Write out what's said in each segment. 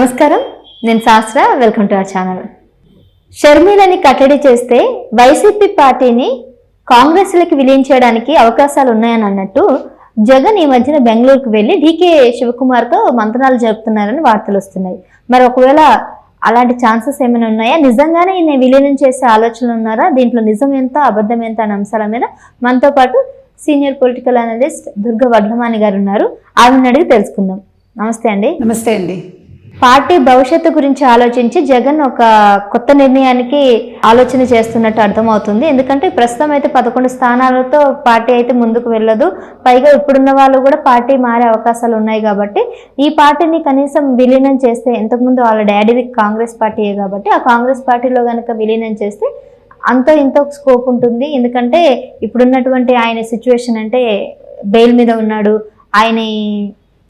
నమస్కారం. నేను Shastra welcome to our channel. షర్మిలని కట్టడి చేస్తే వైసీపీ పార్టీని కాంగ్రెస్లకి విలీనం చేయడానికి అవకాశాలు ఉన్నాయని అన్నట్టు జగన్ ఈ మధ్యన బెంగళూరుకు వెళ్ళి డీకే శివకుమార్తో మంత్రాలు జరుపుతున్నారని వార్తలు వస్తున్నాయి. మరి ఒకవేళ అలాంటి ఛాన్సెస్ ఏమైనా ఉన్నాయా? నిజంగానే ఈయన విలీనం చేసే ఆలోచనలు ఉన్నారా? దీంట్లో నిజం ఎంత అబద్ధం ఎంత అనే అంశాల మీద మనతో పాటు senior political analyst Durga Vadlamani గారు ఉన్నారు. ఆవిడని అడిగి తెలుసుకుందాం. నమస్తే అండి. నమస్తే అండి. పార్టీ భవిష్యత్తు గురించి ఆలోచించి జగన్ ఒక కొత్త నిర్ణయానికి ఆలోచన చేస్తున్నట్టు అర్థమవుతుంది. ఎందుకంటే ప్రస్తుతం అయితే పదకొండు స్థానాలతో పార్టీ అయితే ముందుకు వెళ్ళదు. పైగా ఇప్పుడున్న వాళ్ళు కూడా పార్టీ మారే అవకాశాలు ఉన్నాయి కాబట్టి ఈ పార్టీని కనీసం విలీనం చేస్తే ఇంతకుముందు వాళ్ళ డాడీది కాంగ్రెస్ పార్టీయే కాబట్టి ఆ కాంగ్రెస్ పార్టీలో కనుక విలీనం చేస్తే అంత ఇంత స్కోప్ ఉంటుంది. ఎందుకంటే ఇప్పుడున్నటువంటి ఆయన సిచ్యువేషన్ అంటే బెయిల్ మీద ఉన్నాడు. ఆయన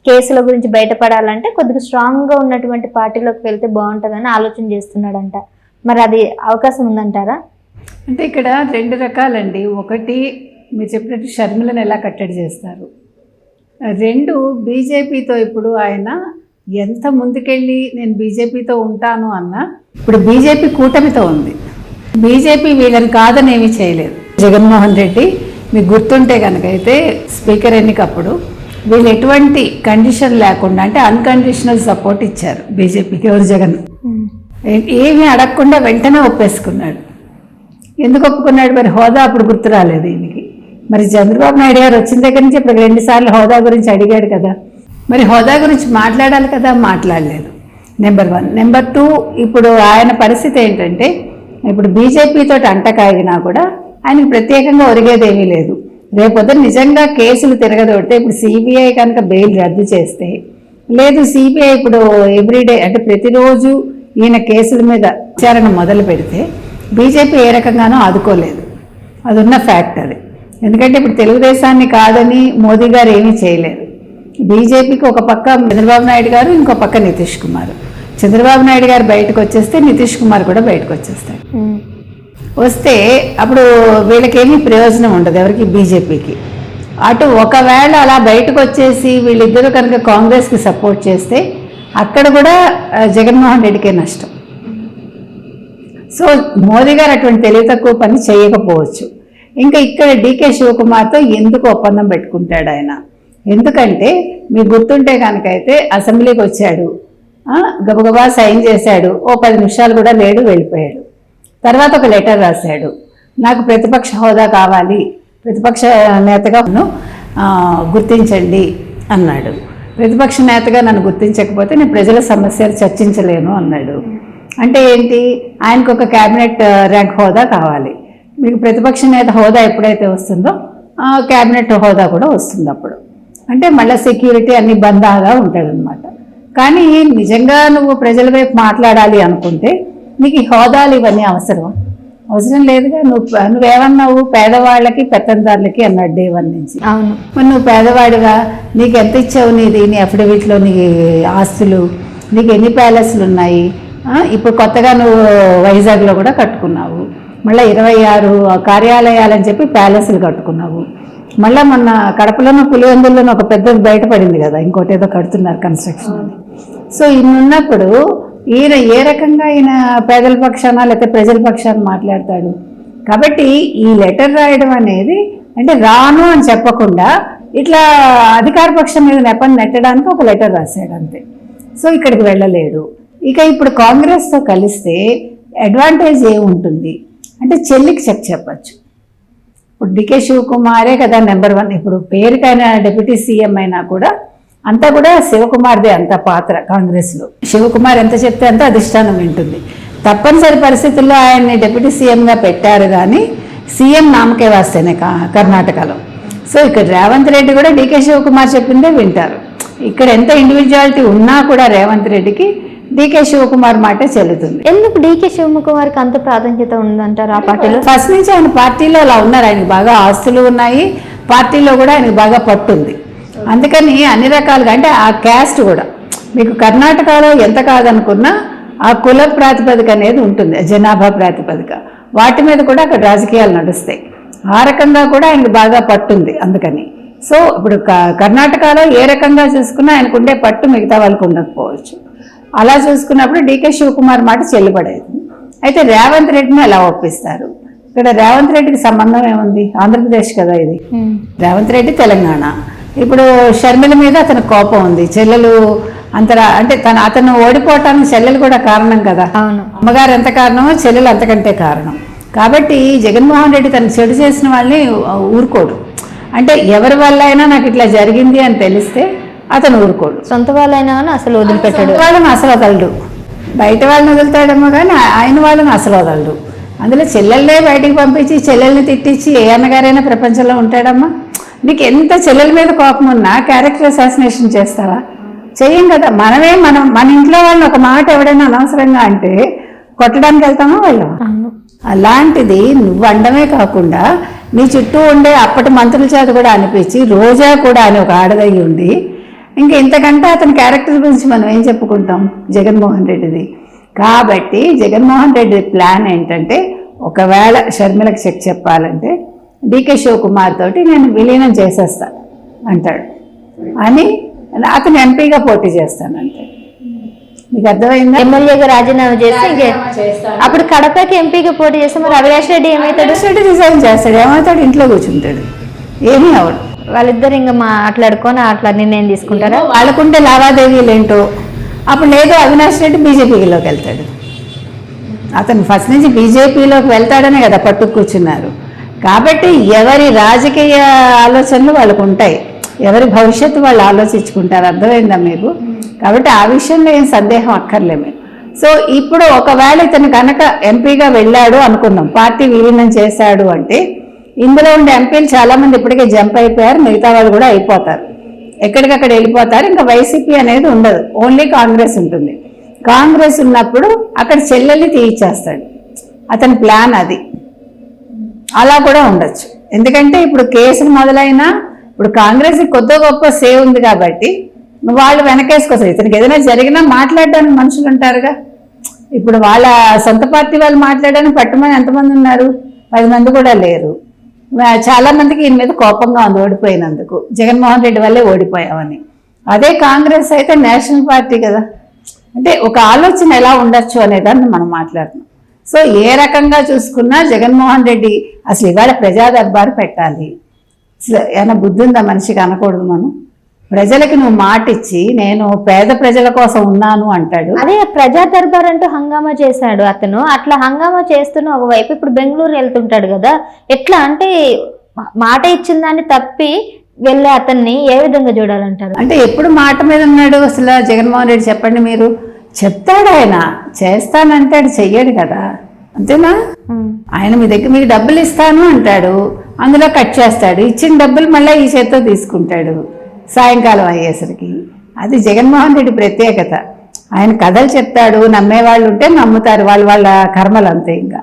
కేసుల గురించి బయటపడాలంటే కొద్దిగా స్ట్రాంగ్గా ఉన్నటువంటి పార్టీలోకి వెళ్తే బాగుంటుందని ఆలోచన చేస్తున్నాడంట. మరి అది అవకాశం ఉందంటారా? అంటే ఇక్కడ రెండు రకాలండి. ఒకటి మీరు చెప్పినట్టు షర్మిలను ఎలా కట్టడి చేస్తారు? రెండు బీజేపీతో ఇప్పుడు ఆయన ఎంత ముందుకెళ్ళి నేను బీజేపీతో ఉంటాను అన్నా ఇప్పుడు బీజేపీ కూటమితో ఉంది. బీజేపీ వీళ్ళని కాదని ఏమీ చేయలేదు. జగన్మోహన్ రెడ్డి మీకు గుర్తుంటే కనుక అయితే స్పీకర్ ఎన్నికప్పుడు వీళ్ళు ఎటువంటి కండిషన్ లేకుండా అంటే అన్కండిషనల్ సపోర్ట్ ఇచ్చారు బీజేపీకి ఎవరు జగన్? ఏ- ఏమీ అడగకుండా వెంటనే ఒప్పేసుకున్నాడు. ఎందుకు ఒప్పుకున్నాడు? మరి హోదా అప్పుడు గుర్తు రాలేదు ఈయనకి. మరి చంద్రబాబు నాయుడు గారు వచ్చిన దగ్గర నుంచి ఇప్పుడు రెండుసార్లు హోదా గురించి అడిగాడు కదా. మరి హోదా గురించి మాట్లాడాలి కదా? మాట్లాడలేదు. నెంబర్ వన్ నెంబర్ టూ ఇప్పుడు ఆయన పరిస్థితి ఏంటంటే ఇప్పుడు బీజేపీతో అంటకాగినా కూడా ఆయనకు ప్రత్యేకంగా ఒరిగేదేమీ లేదు. రేపొద్దు నిజంగా కేసులు తిరగదొడితే ఇప్పుడు సిబిఐ కనుక బెయిల్ రద్దు చేస్తే లేదు సిబిఐ ఇప్పుడు ఎవ్రీడే అంటే ప్రతిరోజు ఈయన కేసుల మీద విచారణ మొదలు పెడితే బీజేపీ ఏ రకంగానూ ఆదుకోలేదు. అది ఉన్న ఫ్యాక్ట్ అది. ఎందుకంటే ఇప్పుడు తెలుగుదేశాన్ని కాదని మోదీ గారు ఏమీ చేయలేరు. బీజేపీకి ఒక పక్క చంద్రబాబు నాయుడు గారు ఇంకో పక్క నితీష్ కుమార్. చంద్రబాబు నాయుడు గారు బయటకు వచ్చేస్తే నితీష్ కుమార్ కూడా బయటకు వచ్చేస్తాడు. వస్తే అప్పుడు వీళ్ళకేమీ ప్రయోజనం ఉండదు ఎవరికి? బీజేపీకి. అటు ఒకవేళ అలా బయటకు వచ్చేసి వీళ్ళిద్దరూ కనుక కాంగ్రెస్కి సపోర్ట్ చేస్తే అక్కడ కూడా జగన్మోహన్ రెడ్డికే నష్టం. సో మోదీ గారు అటువంటి తెలివి తక్కువ పని చేయకపోవచ్చు. ఇంకా ఇక్కడ డీకే శివకుమార్తో ఎందుకు ఒప్పందం పెట్టుకుంటాడు ఆయన? ఎందుకంటే మీకు గుర్తుంటే కనుక అయితే అసెంబ్లీకి వచ్చాడు. గబగబా సైన్ చేశాడు. ఓ పది నిమిషాలు కూడా లేడు వెళ్ళిపోయాడు. తర్వాత ఒక లెటర్ రాశాడు. నాకు ప్రతిపక్ష హోదా కావాలి ప్రతిపక్ష నేతగా గుర్తించండి అన్నాడు. ప్రతిపక్ష నేతగా నన్ను గుర్తించకపోతే నేను ప్రజల సమస్యలు చర్చించలేను అన్నాడు. అంటే ఏంటి? ఆయనకు ఒక క్యాబినెట్ ర్యాంక్ హోదా కావాలి. మీకు ప్రతిపక్ష నేత హోదా ఎప్పుడైతే వస్తుందో ఆ క్యాబినెట్ హోదా కూడా వస్తుంది అప్పుడు. అంటే మళ్ళీ సెక్యూరిటీ అన్ని బందాగా ఉంటాడనమాట కానీ నిజంగా నువ్వు ప్రజల వైపు మాట్లాడాలి అనుకుంటే నీకు ఈ హోదాలు ఇవన్నీ అవసరం. అవసరం లేదుగా నువ్వు నువ్వేమన్నావు పేదవాళ్ళకి పెత్తందారులకి అన్నాడు డే వన్ నుంచి అవును. మరి నువ్వు పేదవాడిగా నీకు ఎంత ఇచ్చావు నీది? నీ అఫిడవిట్లో నీ ఆస్తులు? నీకు ఎన్ని ప్యాలెస్లు ఉన్నాయి? ఇప్పుడు కొత్తగా నువ్వు వైజాగ్లో కూడా కట్టుకున్నావు. మళ్ళీ ఇరవై ఆరు కార్యాలయాలని చెప్పి ప్యాలెస్లు కట్టుకున్నావు. మళ్ళీ మొన్న కడపలోనూ పులివెందుల్లోనూ ఒక పెద్దది బయటపడింది కదా ఇంకోటి ఏదో కడుతున్నారు కన్స్ట్రక్షన్ అని. సో ఇన్ని ఉన్నప్పుడు ఈయన ఏ రకంగా ఈయన పేదల పక్షాన లేకపోతే ప్రజల పక్షాన మాట్లాడతాడు? కాబట్టి ఈ లెటర్ రాయడం అనేది అంటే రాను అని చెప్పకుండా ఇట్లా అధికార పక్షం మీద నెపని నెట్టడానికి ఒక లెటర్ రాశాడు అంతే. సో ఇక్కడికి వెళ్ళలేడు. ఇక ఇప్పుడు కాంగ్రెస్తో కలిస్తే అడ్వాంటేజ్ ఏముంటుంది? అంటే చెల్లికి చెక్ చెప్పచ్చు. ఇప్పుడు డికే శివకుమారే కదా నెంబర్ వన్. ఇప్పుడు పేరుకైనా డిప్యూటీ సీఎం అయినా కూడా అంతా కూడా శివకుమార్దే అంత పాత్ర కాంగ్రెస్లో. శివకుమార్ ఎంత చెప్తే అంత అధిష్టానం వింటుంది. తప్పనిసరి పరిస్థితుల్లో ఆయన్ని డిప్యూటీ సీఎంగా పెట్టారు కానీ సీఎం నామకే వాస్తేనే కా- కర్ణాటకలో. సో ఇక్కడ రేవంత్ రెడ్డి కూడా డీకే శివకుమార్ చెప్పిందే వింటారు. ఇక్కడ ఎంత ఇండివిజువాలిటీ ఉన్నా కూడా రేవంత్ రెడ్డికి డీకే శివకుమార్ మాటే చెల్లుతుంది. ఎందుకు డీకే శివకుమార్కి అంత ప్రాధాన్యత ఉందంటారు ఆ పార్టీలో? ఫస్ట్ నుంచి ఆయన పార్టీలో అలా ఉన్నారు. ఆయనకు బాగా ఆస్తులు ఉన్నాయి. పార్టీలో కూడా ఆయనకు బాగా పట్టుంది. అందుకని అన్ని రకాలుగా అంటే ఆ క్యాస్ట్ కూడా. మీకు కర్ణాటకలో ఎంత కాదనుకున్నా ఆ కుల ప్రాతిపదిక అనేది ఉంటుంది ఆ జనాభా ప్రాతిపదిక. వాటి మీద కూడా అక్కడ రాజకీయాలు నడుస్తాయి. ఆ రకంగా కూడా ఆయనకు బాగా పట్టుంది అందుకని. సో ఇప్పుడు కర్ణాటకలో ఏ రకంగా చూసుకున్నా ఆయనకు ఉండే పట్టు మిగతా వాళ్ళకు ఉండకపోవచ్చు. అలా చూసుకున్నప్పుడు డీకే శివకుమార్ మాట చెల్లుబడేది. అయితే రేవంత్ రెడ్డిని ఎలా ఒప్పిస్తారు? ఇక్కడ రేవంత్ రెడ్డికి సంబంధం ఏముంది? ఆంధ్రప్రదేశ్ కదా ఇది. రేవంత్ రెడ్డి తెలంగాణ. ఇప్పుడు షర్మిల మీద అతని కోపం ఉంది. చెల్లెలు అంతరా అంటే తన అతను ఓడిపోవటానికి చెల్లెలు కూడా కారణం కదా. అవును. అమ్మగారు ఎంత కారణమో చెల్లెలు అంతకంటే కారణం. కాబట్టి జగన్మోహన్ రెడ్డి తను చెడు చేసిన వాళ్ళని ఊరుకోడు. అంటే ఎవరి వల్ల అయినా నాకు ఇట్లా జరిగింది అని తెలిస్తే అతను ఊరుకోడు. సొంత వాళ్ళైనా అసలు వదిలిపెట్టాడు. వాళ్ళని అసలు వదలడు. బయట వాళ్ళని వదులుతాడేమో కానీ ఆయన వాళ్ళని అసలు వదలడు. అందులో చెల్లెళ్ళే బయటికి పంపించి చెల్లెల్ని తిట్టించి ఏ అన్నగారైనా ప్రపంచంలో ఉంటాడమ్మా? నీకు ఎంత చెల్లెల మీద కోపం ఉన్నా క్యారెక్టర్ అసాసినేషన్ చేస్తావా? చెయ్యం కదా. మనమే మనం మన ఇంట్లో వాళ్ళని ఒక మాట ఎవడైనా అనవసరంగా అంటే కొట్టడానికి వెళ్తామా వెళ్ళమా? అవును. అలాంటిది నువ్వు అండమే కాకుండా నీ చుట్టూ ఉండే అప్పటి మంత్రుల చేత కూడా అనిపించి రోజా కూడా అని ఒక ఆడదయ్యి ఉండి ఇంకా ఇంతకంటే అతని క్యారెక్టర్ గురించి మనం ఏం చెప్పుకుంటాం? జగన్మోహన్ రెడ్డిది. కాబట్టి జగన్మోహన్ రెడ్డి ప్లాన్ ఏంటంటే ఒకవేళ షర్మిలకు చెక్ చెప్పాలంటే డీకే శివకుమార్ తోటి నేను విలీనం చేసేస్తా అంటాడు. అని అతను ఎంపీగా పోటీ చేస్తానంటే మీకు అర్థమైందా? ఎమ్మెల్యేగా రాజీనామా చేస్తే అప్పుడు కడపకి ఎంపీగా పోటీ చేస్తే మరి అవినాష్ రెడ్డి ఏమవుతాడు? రెడ్డి రిజైన్ చేస్తాడు. ఏమవుతాడు? ఇంట్లో కూర్చుంటాడు. ఏమీ అవడు వాళ్ళిద్దరు ఇంకా మాట్లాడుకొని అట్లా నిర్ణయం తీసుకుంటారా? వాళ్ళకుంటే లావాదేవీలు ఏంటో అప్పుడు లేదు అవినాష్ రెడ్డి బీజేపీలోకి వెళ్తాడు. అతను ఫస్ట్ నుంచి బీజేపీలోకి వెళ్తాడనే కదా పట్టు కూర్చున్నారు. కాబట్టి ఎవరి రాజకీయ ఆలోచనలు వాళ్ళకు ఉంటాయి ఎవరి భవిష్యత్తు వాళ్ళు ఆలోచించుకుంటారు. అర్థమైందా మీకు? కాబట్టి ఆ విషయంలో ఏం సందేహం అక్కర్లేము సో ఇప్పుడు ఒకవేళ ఇతను కనుక ఎంపీగా వెళ్ళాడు అనుకుందాం. పార్టీ విలీనం చేశాడు అంటే ఇందులో ఉండే ఎంపీలు చాలా మంది ఇప్పటికే జంప్ అయిపోయారు. మిగతా వాళ్ళు కూడా అయిపోతారు. ఎక్కడికక్కడ వెళ్ళిపోతారు. ఇంకా వైసీపీ అనేది ఉండదు. ఓన్లీ కాంగ్రెస్ ఉంటుంది. కాంగ్రెస్ ఉన్నప్పుడు అక్కడ చెల్లెల్ని తీయించేస్తాడు అతని ప్లాన్ అది. అలా కూడా ఉండొచ్చు. ఎందుకంటే ఇప్పుడు కేసులు మొదలైనా ఇప్పుడు కాంగ్రెస్ కొద్ది గొప్ప సేవ్ ఉంది కాబట్టి వాళ్ళు వెనకేసుకొస్తారు. ఇతనికి ఏదైనా జరిగినా మాట్లాడడానికి మనుషులు ఉంటారుగా. ఇప్పుడు వాళ్ళ సొంత పార్టీ వాళ్ళు మాట్లాడడానికి పట్టుమని ఎంతమంది ఉన్నారు? పది మంది కూడా లేరు. చాలా మందికి ఈయన మీద కోపంగా ఉంది ఓడిపోయినందుకు. జగన్మోహన్ రెడ్డి వల్లే ఓడిపోయామని. అదే కాంగ్రెస్ అయితే నేషనల్ పార్టీ కదా. అంటే ఒక ఆలోచన ఎలా ఉండొచ్చు అనేదాన్ని మనం మాట్లాడుతున్నాం. సో ఏ రకంగా చూసుకున్నా జగన్మోహన్ రెడ్డి అసలు ఇవాళ ప్రజా దర్బారు పెట్టాలి. అసలు ఏమైనా బుద్ధి ఉందా మనిషికి అనకూడదు మనం? ప్రజలకి నువ్వు మాట ఇచ్చి నేను పేద ప్రజల కోసం ఉన్నాను అంటాడు. అదే ప్రజా దర్బార్ అంటూ హంగామా చేశాడు అతను. అట్లా హంగామా చేస్తున్న ఒకవైపు ఇప్పుడు బెంగళూరు వెళ్తుంటాడు కదా. ఎట్లా అంటే మాట ఇచ్చిన దాన్ని తప్పి వెళ్ళే అతన్ని ఏ విధంగా చూడాలంటారు? అంటే ఎప్పుడు మాట మీద ఉన్నాడు అసలు జగన్మోహన్ రెడ్డి చెప్పండి మీరు. చెప్తాడు ఆయన చేస్తానంటాడు చెయ్యడు కదా. అంతేనా. ఆయన మీ దగ్గర మీకు డబ్బులు ఇస్తాను అంటాడు. అందులో కట్ చేస్తాడు. ఇచ్చిన డబ్బులు మళ్ళీ ఈ చేత్తో తీసుకుంటాడు సాయంకాలం అయ్యేసరికి. అది జగన్మోహన్ రెడ్డి ప్రత్యేకత. ఆయన కథలు చెప్తాడు నమ్మేవాళ్ళు ఉంటే నమ్ముతారు వాళ్ళ వాళ్ళ కర్మలు అంతే ఇంకా.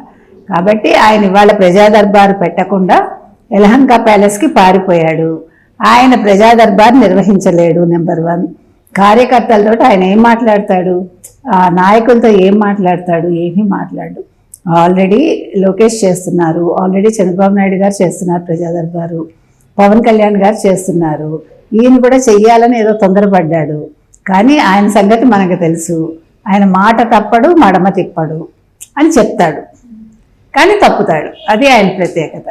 కాబట్టి ఆయన ఇవాళ ప్రజా దర్బారు పెట్టకుండా ఎలహంక ప్యాలెస్కి పారిపోయాడు. ఆయన ప్రజా దర్బార్ నిర్వహించలేడు నెంబర్ వన్. కార్యకర్తలతో ఆయన ఏం మాట్లాడతాడు? నాయకులతో ఏం మాట్లాడతాడు ఏమీ మాట్లాడు. ఆల్రెడీ లోకేష్ చేస్తున్నారు. ఆల్రెడీ చంద్రబాబు నాయుడు గారు చేస్తున్నారు ప్రజాదర్బారు పవన్ కళ్యాణ్ గారు చేస్తున్నారు. ఈయన కూడా చెయ్యాలని ఏదో తొందరపడ్డాడు. కానీ ఆయన సంగతి మనకు తెలుసు. ఆయన మాట తప్పడు మడమ తిప్పడు అని చెప్తాడు. కానీ తప్పుతాడు. అది ఆయన ప్రత్యేకత.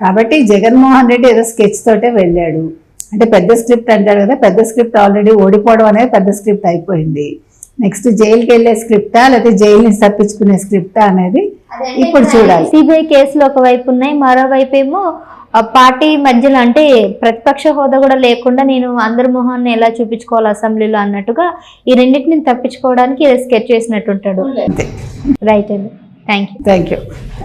కాబట్టి జగన్మోహన్ రెడ్డి ఏదో స్కెచ్ తోటే వెళ్ళాడు. అంటే పెద్ద స్క్రిప్ట్ అంటాడు కదా పెద్ద స్క్రిప్ట్ ఆల్రెడీ ఓడిపోవడం అనేది పెద్ద స్క్రిప్ట్ అయిపోయింది. నెక్స్ట్ జైలుకి వెళ్ళే స్క్రిప్టా? లేకపోతే జైలు నుంచి తప్పించుకునే స్క్రిప్టా అనేది ఇప్పుడు చూడాలి. సిబిఐ కేసులు ఒకవైపు ఉన్నాయి మరోవైపు ఏమో పార్టీ మధ్యలో అంటే ప్రతిపక్ష హోదా కూడా లేకుండా నేను అందరి మొహాన్ని ఎలా చూపించుకోవాలి అసెంబ్లీలో అన్నట్టుగా ఈ రెండింటిని తప్పించుకోవడానికి స్కెచ్ చేసినట్టు ఉంటాడు. అంతే. రైట్ అండి. Thank you thank you